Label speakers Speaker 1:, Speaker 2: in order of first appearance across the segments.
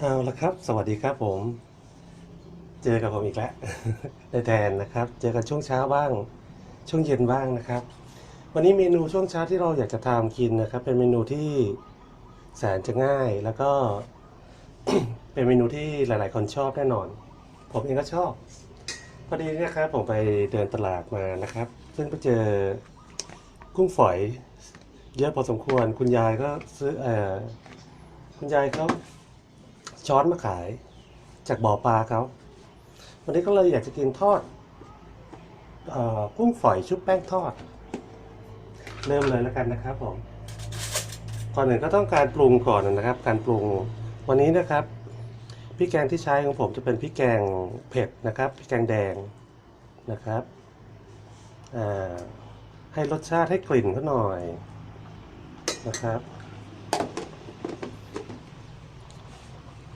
Speaker 1: เอาละครับ สวัสดีครับผม เจอกับผมอีกแล้วในแทนนะครับ เจอกันช่วงเช้าบ้าง ช่วงเย็นบ้างนะครับ วันนี้เมนูช่วงเช้าที่เราอยากจะทำกินนะครับ เป็นเมนูที่แสนจะง่ายแล้วก็ เป็นเมนูที่หลาย ๆ คนชอบแน่นอน ผมเองก็ชอบพอดีนะครับผมไปเดินตลาดมานะครับ ซึ่งไปเจอกุ้งฝอย เยอะพอสมควรคุณยายก็ซื้อเออคุณยายเขา ช้อนมาขายจากบ่อปลาเขา วันนี้ก็เลยอยากจะกินทอดเออกุ้งฝอยชุบแป้งทอด เริ่มเลยแล้วกันนะครับผมก่อนอื่นก็ต้องการปรุงก่อนนะครับ การปรุงวันนี้นะครับพริกแกงที่ใช้ของผมจะเป็นพริกแกงเผ็ดนะครับพริกแกงแดงนะครับให้รสชาติให้กลิ่นเขาหน่อยนะครับ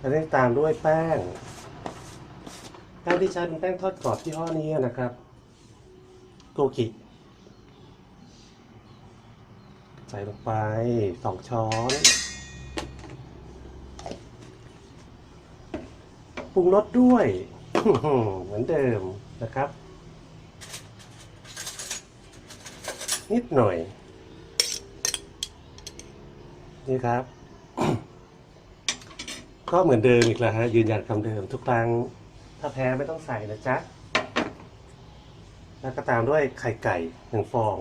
Speaker 1: อันนี้ตามด้วยแป้ง แป้งที่ใช้เป็นแป้งทอดกรอบที่ห้อนี้นะครับโกกิใส่ลงไปสองช้อนปรุงรสด้วย เหมือนเดิมนะครับ นิดหน่อย นี่ครับ ก็เหมือนเดิมอีกแล้วฮะยืนยันคำเดิมทุกครั้งถ้าแพ้ไม่ต้องใส่นะจ๊ะ แล้วก็ตามด้วยไข่ไก่หนึ่งฟอง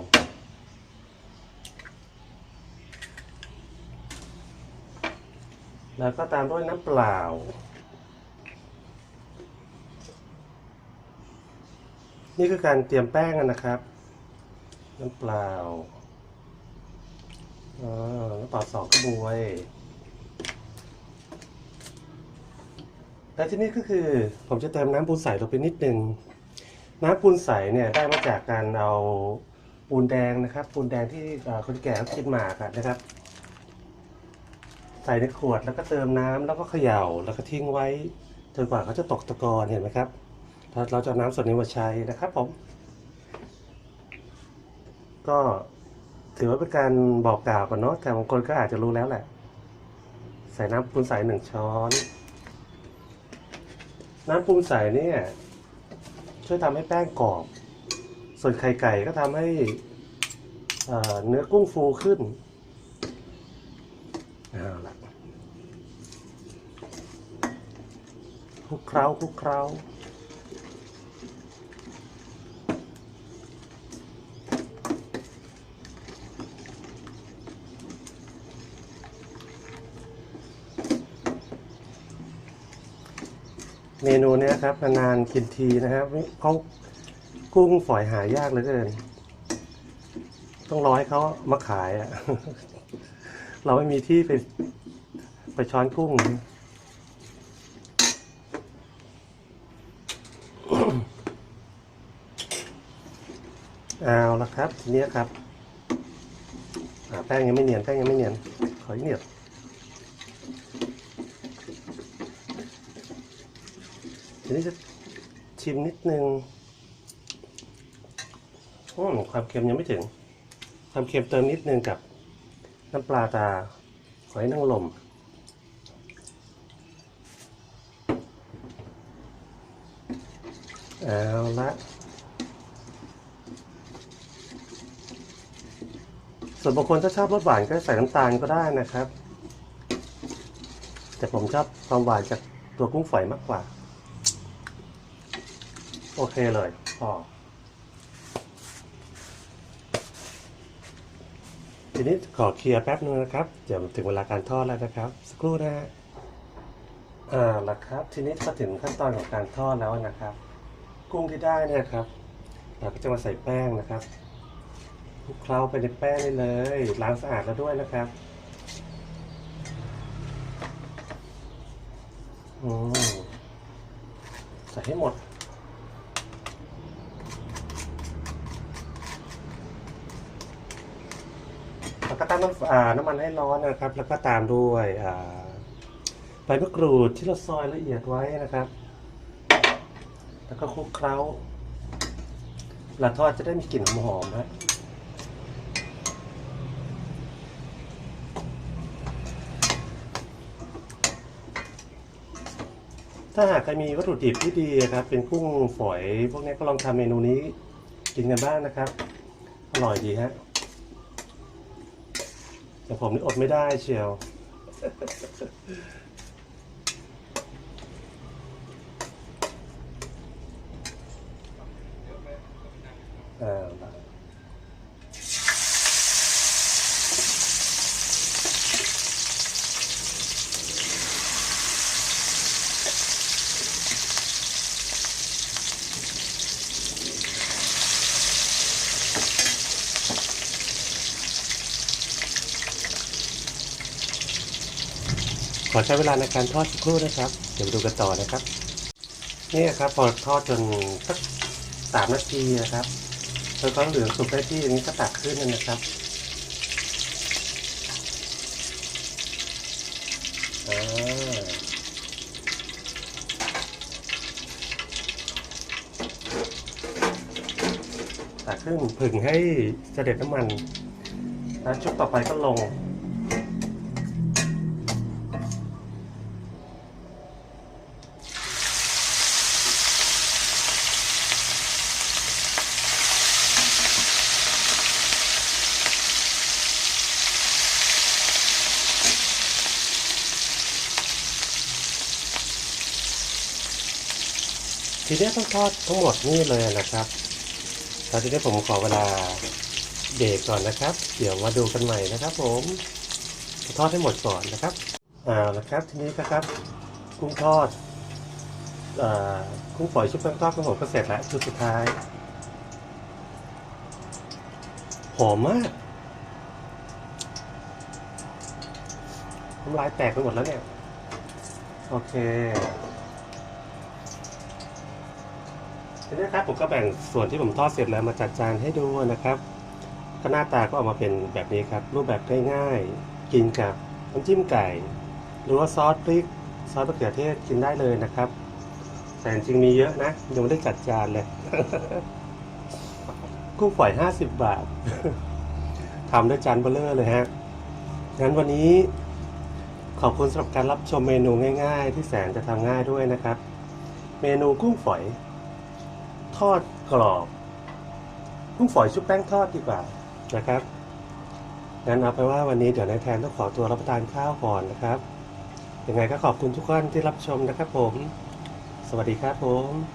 Speaker 1: แล้วก็ตามด้วยน้ำเปล่า นี่คือการเตรียมแป้งนะครับ น้ำเปล่าอ่าน้ำเปล่าสองกระบวย และที่นี่ก็คือผมจะเติมน้ำปูนใสลงไปนิดนึง น้ำปูนใสเนี่ยได้มาจากการเอาปูนแดงนะครับ ปูนแดงที่คนแก่เขากินหมากะนะครับ ใส่ในขวดแล้วก็เติมน้ำแล้วก็เขย่าแล้วก็ทิ้งไว้จนกว่าเขาจะตกตะกอนเห็นไหมครับเราจะน้ำส่วนนี้มาใช้นะครับผม ก็ถือว่าเป็นการบอกกล่าวกันเนาะแต่บางคนก็อาจจะรู้แล้วแหละ ใส่น้ำปูนใสหนึ่งช้อน น้ำปรุงใส่เนี่ย ช่วยทำให้แป้งกรอบ ส่วนไข่ไก่ก็ทำให้เอ่อเนื้อกุ้งฟูขึ้นเอาละคลุกเคล้าคลุกเคล้า เมนูเนี้ยครับนานๆกินทีนะครับเพราะกุ้งฝอยหายากเหลือเกิน ต้องร้อให้เขามาขายอะเราไม่มีที่ไปไปช้อนกุ้งเอาละครับทีนี้ครับแป้งยังไม่เนียนแป้งยังไม่เนียนขออีกเนียน ทีนี้จะชิมนิดนึงอืมความเค็มยังไม่ถึง ความเค็มเติมนิดนึงกับน้ำปลาตาหอยนางรมเอาละส่วนบางคนถ้าชอบรสหวานก็ใส่น้ำตาลก็ได้นะครับ แต่ผมชอบความหวานจากตัวกุ้งฝอยมากกว่า โอเคเลยพอทีนี้ขอเคลียร์แป๊บนึงนะครับ เดี๋ยวถึงเวลาการทอดแล้วนะครับ สักครู่นะฮะอ่าละครับ ทีนี้ก็ถึงขั้นตอนของการทอดแล้วนะครับ กุ้งที่ได้เนี่ยครับ เราก็จะมาใส่แป้งนะครับคลุกเคล้าไปในแป้งได้เลย ล้างสะอาดแล้วด้วยนะครับอืมใส่ให้หมด แล้ว ก็ตั้งน้ำอ่าน้ำมันให้ร้อนนะครับ แล้วก็ตามด้วยอ่าใบมะกรูดที่เราซอยละเอียดไว้นะครับ แล้วก็คลุกเคล้าเวลาทอดจะได้มีกลิ่นหอมๆนะถ้าหากใครมีวัตถุดิบที่ดีครับ เป็นกุ้งฝอย พวกนี้ก็ลองทำเมนูนี้กินกันบ้างนะครับ อร่อยดีฮะ แต่ผมนี่อดไม่ได้เชียว อ่า ขอใช้เวลาในการทอดสักครู่นะครับ เดี๋ยวไปดูกันต่อนะครับ นี่ครับพอทอดจนสักสามนาทีนะครับแล้วก็เหลืองสุกได้ที่อันนี้ก็ตักขึ้นนะครับตักขึ้นผึ่งให้เสด็จน้ำมัน แล้วชุดต่อไปก็ลง ทีนี้ต้องทอดทั้งหมดนี่เลยนะครับตอนนี้ผมขอเวลาเบรกก่อนนะครับ เดี๋ยวมาดูกันใหม่นะครับ ผมทอดให้หมดก่อนนะครับอ่าละครับ ทีนี้นะครับกุ้งทอดอ่อกุ้งฝอยชุบแป้งทอดของผมก็เสร็จแล้วชุดสุดท้ายหอมมากน้ำลายแตกไปหมดแล้วเนี่ย โอเค ทีนี้ครับผมก็แบ่งส่วนที่ผมทอดเสร็จแล้วมาจัดจานให้ดูนะครับก็หน้าตาก็ออกมาเป็นแบบนี้ครับ รูปแบบง่ายๆกินกับน้ำจิ้มไก่ หรือว่าซอสพริกซอสมะเขือเทศกินได้เลยนะครับ แต่จริงมีเยอะนะยังไม่ได้จัดจานเลยกุ้งฝอย 50 บาททำด้วยจานเบลเลอร์เลยฮะงั้นวันนี้ขอบคุณสำหรับการรับชมเมนูง่าย ๆ ที่แสนจะทำง่ายด้วยนะครับ เมนูกุ้งฝอย ทอดกรอบกุ้งฝอยชุบแป้งทอดดีกว่านะครับงั้นเอาไปว่าวันนี้เดี๋ยวนายแทนต้องขอตัวรับประทานข้าวก่อนนะครับยังไงก็ขอบคุณทุกท่านที่รับชมนะครับผม สวัสดีครับผม